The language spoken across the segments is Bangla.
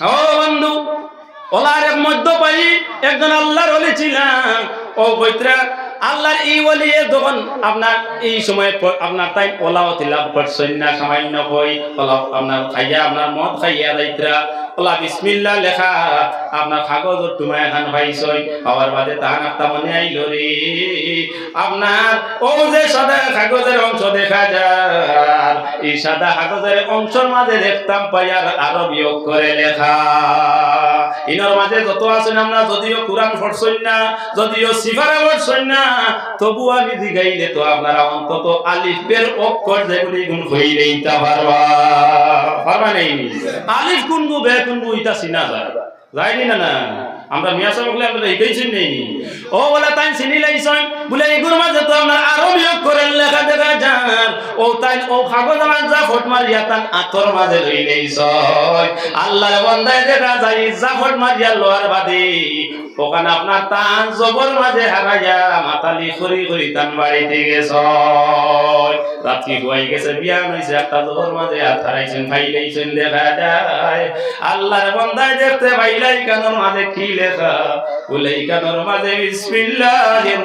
ও বন্ধু ওলার মধ্য পাই একজন আল্লাহর অলি ছিলাম। ও বৈত্রা আল্লাহর এই বলি তখন আপনার এই সময় আপনার তাই ওলা লাভ করছেন না সামান্য হই, ওলা আপনার খাইয়া, আপনার মদ খাইয়া দায়িত্রা ওলা বিসমিল্লা লেখা, আপনার কাগজ তুমি এখান পাইছই আবার বাদে তাহান একটা মনে আইল রে। আপনার ও যে সাদা কাগজের অংশ দেখা যায় এই সাদা কাগজের অংশের মাঝে দেখতাম পাইয়ার আরও বিয়োগ করে লেখা। ইনর মাঝে যত আছেন আমরা, যদিও কোরআন না, যদিও না, তবু আমি তো আপনারা অন্তত অক্ষর যেগুলি গুণ পারবা। পারবা নেই? আলিফ কোন গু, বে কোন গু, ইটা চিনা যায়। যায়নি না না? আমরা মিয়া সাহেব আমরা এইটাই চিনি ও বলে তাই চিনি লাইছন বলে এগুলোর মাঝে তো আপনার আরও বিয়োগ লেখা দেখা যান ও তাই, ও আমার ফট মারিয়া তান আতর মাঝে আল্লাহর বন্দায় দেখা যায় ফট মারিয়া লোয়ার বাদে। ওখানে আপনার তান জবর মাঝে হারাইয়া মাতালি করি করি তান বাড়িতে রাত্রি গেছে, বিয়ান হয়েছে একটা জবর মাঝে হাত হারাইছেন ফাইলাইছেন দেখা যায়। আল্লাহর বন্দায় দেখতে পাইলাই কানোর মাঝে কি লেখা? বলে কানোর মাঝে বিসমিল্লাহির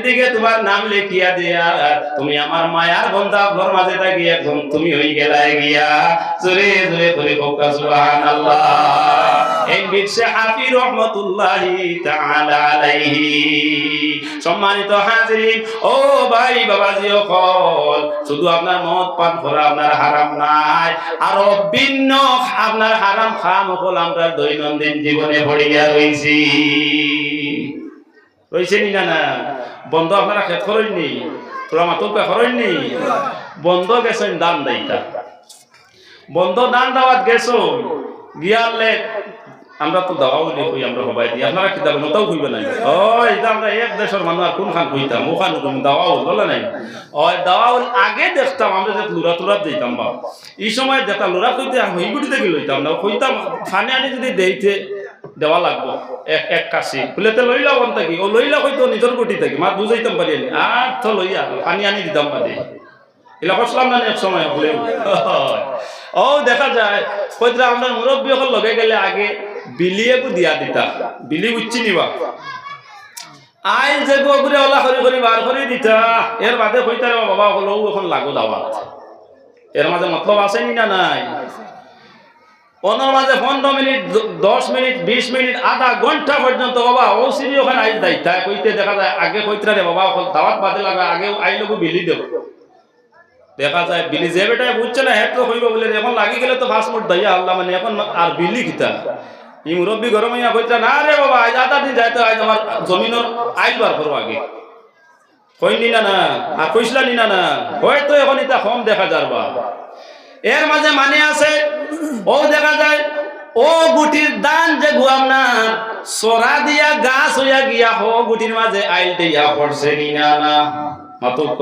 দিকে তোমার নাম লিখিয়া দিয়া, তুমি আমার মায়ার বন্ধা আপনার মাঝে থাকি একদম তুমি হই গেলায় গিয়া। জোরে জোরে করে কোকা সুবহানাল্লাহ। এই বিশ্বে হাফি রহমতুল্লাহি তাআলা আলাইহি। সম্মানিত ও ভাই শুধু আপনার পান করা আপনার হারাম নাই, আরও ভিন্ন আপনার হারাম খাম হল আমরা দৈনন্দিন জীবনে ভরিয়া রয়েছি রয়েছে নি না বন্ধ আপনারা খেত করেননি তোরা মাতলকা করেননি বন্ধ গেছেন দান দেয়টা বন্ধ দান দাওয়াত গেছো গিয়ালে আমরা তো দাওয়াও কই, আমরা সবাই দি আপনারা কি দাবেন ওটাও কইবে নাই? ও এটা আমরা এক দেশের মানুষ, আর কোন খান কইতাম? ওখান কোন দাওয়াও বলে নাই? ও দাওয়াও আগে দেখতাম, আমরা যে লুরা টুরা দিতাম বা এই সময় যেটা লুরা কইতে হইগুটি থেকে লইতাম না। কইতাম, খানে আনি যদি দেইতে দেওয়া লাগবো। এক এক কাশি। ফুলেতে লইলা বন থাকি ও লইলা হয়তো নিজের গুটি থাকি। মা বুঝাইতাম পারি আর তো লইয়া পানি আনি দিতাম পারি এলা করছিলাম না এক সময় হলেও ও দেখা যায়। কইতরা আমরা মুরব্বী হল লগে গেলে আগে বিলিয়েকু দিয়া দিতা। বিলি বুঝছি নিবা। আইন যে গোগুরে ওলা করি করি বার করে দিতা। এর বাদে কইতারে বাবা হলেও এখন লাগু দাওয়াত এর মাঝে মতলব আছে নি না নাই? মাঝে পনেরো মিনিট, দশ মিনিট, বিশ মিনিট, আধা ঘণ্টা পর্যন্ত বাবা ও সিরি ওখানে আইস দেয়। তাই কইতে দেখা যায়, আগে কইতরা রে বাবা দাওয়াত বাদে লাগা, আগে আইলগু বিলি দেব। দেখা যায়, বিলি যে বেটায় বুঝছে না তো হইব বলে এখন লাগি গেলে তো ফাস্ট ফুড দাইয়া আল্লাহ মানে এখন আর বিলি কিতা? ই মুরব্বী গরম হইয়া কইতা না রে বাবা, আজ আধা দিন যাইতে আজ আমার জমিনের আইল বার করো আগে। কইনি না না আর কইসলা নি না না, হয়তো এখন এটা কম দেখা যারবা এর মাঝে মানে আছে, ও দেখা যায়, ও গুটির দান যে গুয়াম না, সরা দিয়া গাছ হইয়া গিয়া হো গুটির মাঝে আইল দিয়া পড়ছে কিনা না? মাতুক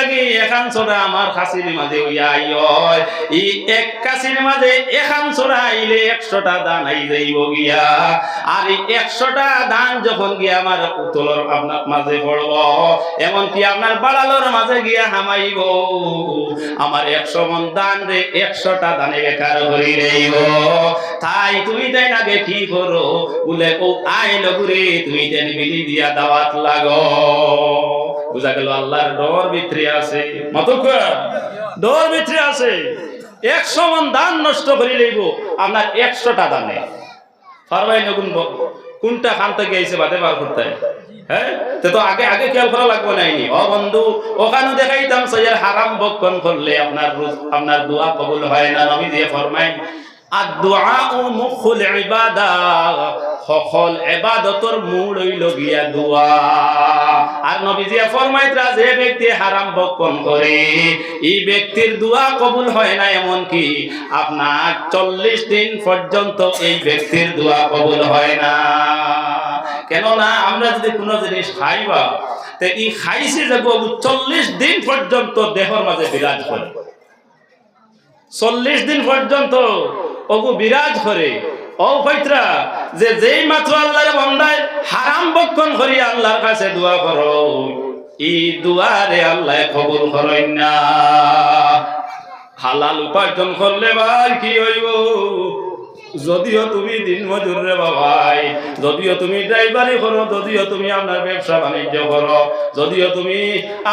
এখান ছোড়া আমার খাসির মাঝে হয় ই এক কাশির মাঝে এখান ছোড়া আইলে একশোটা দান আই যাইব গিয়া। আর এই একশোটা যখন গিয়া আমার উতলর আপনার মাঝে পড়ব, এমনকি আপনার বাড়ালোর মাঝে গিয়া হামাইব। আমার একশো মন দান রে একশোটা দানে বেকার করি রইব। তাই তুমি তাই আগে কি করো? বলে, ও আইল ঘুরে তুমি তেন মিলি দিয়া দাওয়াত লাগো। বুঝা গেল আল্লাহর ডর ভিতরে আছে। মতক ডর ভিতরে আছে। একশো মন দান নষ্ট করে লইব, আপনার একশোটা দানে। পারবাই নগুন কোনটা খান থেকে বাদে বার করতে। হ্যাঁ? তে আগে আগে খেয়াল করা লাগবে নাইনি ও বন্ধু, ওখানে দেখাইতাম সৈয়ার হারাম বক্ষণ করলে আপনার আপনার দোয়া কবুল হয় না। নবী দিয়ে ফরমাইন আর দোয়া ও মুখুল ইবাদা সকল এবাদতর মূল হইল গিয়া দোয়া। আর নবীজিয়া ফরমাইতরা যে ব্যক্তি হারাম বক্ষণ করে, এই ব্যক্তির দোয়া কবুল হয় না এমন কি আপনার চল্লিশ দিন পর্যন্ত এই ব্যক্তির দোয়া কবুল হয় না। কেননা আমরা যদি কোনো জিনিস খাইবা তে এই খাইছে যে বাবু চল্লিশ দিন পর্যন্ত দেহর মাঝে বিরাজ করে। চল্লিশ দিন পর্যন্ত ওগু বিরাজ করে। ও পৈত্রা যে যেই মাত্র আল্লাহর বন্দায় হারাম বক্ষণ করি আল্লাহর কাছে দোয়া করো। ই দুয়ারে আল্লাহ কবুল করেন না। হালাল উপার্জন করলে ভাই কি হইব? যদিও তুমি দিন মজুর রে বাবাই, যদিও তুমি ড্রাইভারি করো যদিও তুমি আপনার ব্যবসা বাণিজ্য করো যদিও তুমি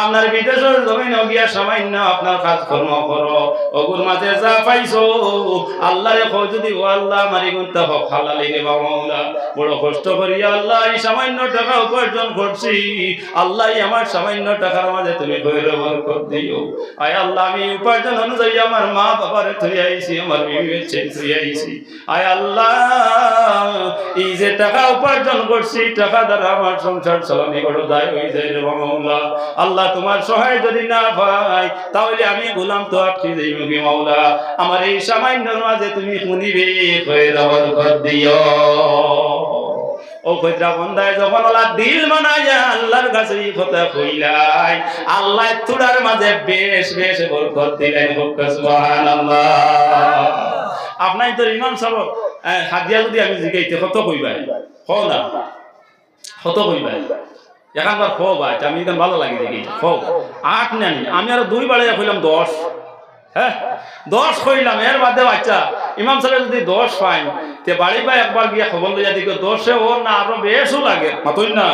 আপনার বিদেশের জমিন গিয়া সামান্য আপনার কাজকর্ম করো। অগুর মাঝে যা পাইছো, আল্লাহরে কও যদি ও আল্লাহ মারি গুনতে হোক হালালি রে বাবা বড় কষ্ট করি আল্লাহ এই সামান্য টাকা উপার্জন করছি, আল্লাহ আমার সামান্য টাকার মাঝে তুমি বৈর বরকত দিও। আয় আল্লাহ, আমি উপার্জন অনুযায়ী আমার মা বাবারে থুই আইছি, আমার বিবির ছেলে আইছি। আয় আল্লাহ, এই যে টাকা উপার্জন করছি, টাকা দ্বারা আমার সংসার চালানি বড় দায় হয়ে যায় রে মাওলা। আল্লাহ তোমার সহায় যদি না পাই তাহলে আমি গোলাম তো আটকে যাই মুখে মাওলা? আমার এই সামান্যর মাঝে তুমি শুনিবে হয়ে দেওয়ার কর দিও। ও কইরা বন্দায় যখন ওলা দিল মানাইয়া আল্লাহর কাছে এই কথা কইলাই, আল্লাহ তুড়ার মাঝে বেশ বেশ বরকত দিলেন সুবহানাল্লাহ। আপনার তোর ইমাম সাহেব হাতিয়া যদি আমি জিগাইতে কত কইবাই। কও না। কত কইবাই। এখানবার খো ভাই আমি এখান ভালো লাগে দেখি। খো আট নেন আমি আর দুই বারে কইলাম দশ। হ্যাঁ? দশ কইলাম, এর বাদে বাচ্চা, ইমাম সাহেব যদি দশ পাই তে বাড়ি বা একবার গিয়ে খবর দশে ও না, আরও বেশও লাগে। মাতই না?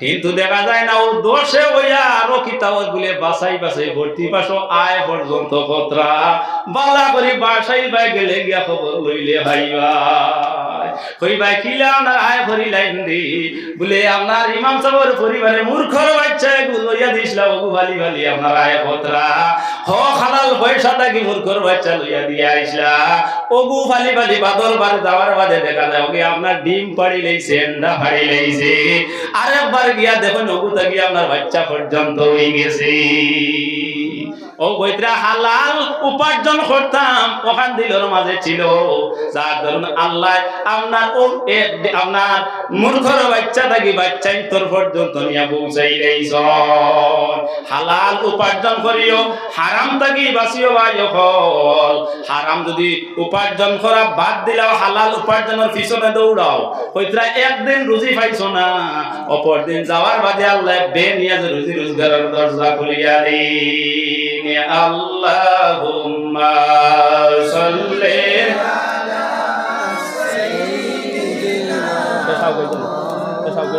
কিন্তু দেখা যায় না, ও দোষে ওইয়া আরও কিতাব বলে বাসাই বাসাই ভর্তি পাশো আয় পর্যন্ত কতরা বালা করি বাসাই বাই গেলে গিয়া খবর লইলে ভাইবা। কই ভাই কিলা আপনার আয় ভরি লাইন দি? বলে আপনার ইমাম সাহেবের পরিবারে মূর্খর বাচ্চা, এগুলো লইয়া দিছিলা ওগু ভালি ভালি, আপনার আয় পত্রা হ হালাল পয়সা থাকি মূর্খর বাচ্চা লইয়া দিয়ে আইসলা ওগু ফালি ফালি বাদল বার যাওয়ার বাদে দেখা যায় ওকে আপনার ডিম পাড়ি লইছে, এন্ডা ফাড়ি লইছে। আরেকবার গিয়া দেখুন ওগু থাকি আপনার বাচ্চা পর্যন্ত হয়ে গেছে। হালাল উপার্জন বাচ্চা থাকি বাচ্চা তোর পর্যন্ত নিয়ে পৌঁছাই রইছ হালাল করিও, হারাম থাকি বাঁচিও ভাই হারাম যদি উপার্জন করা বাদ দিলাও, হালাল উপার্জনের পিছনে দৌড়াও। হইতরা একদিন রুজি পাইছো না অপর দিন যাওয়ার বাদে আল্লাহ বে নিয়ে রুজি রোজগারের দরজা খুলিয়া দিন আল্লাহুম্মা সাল্লি পেশাব কই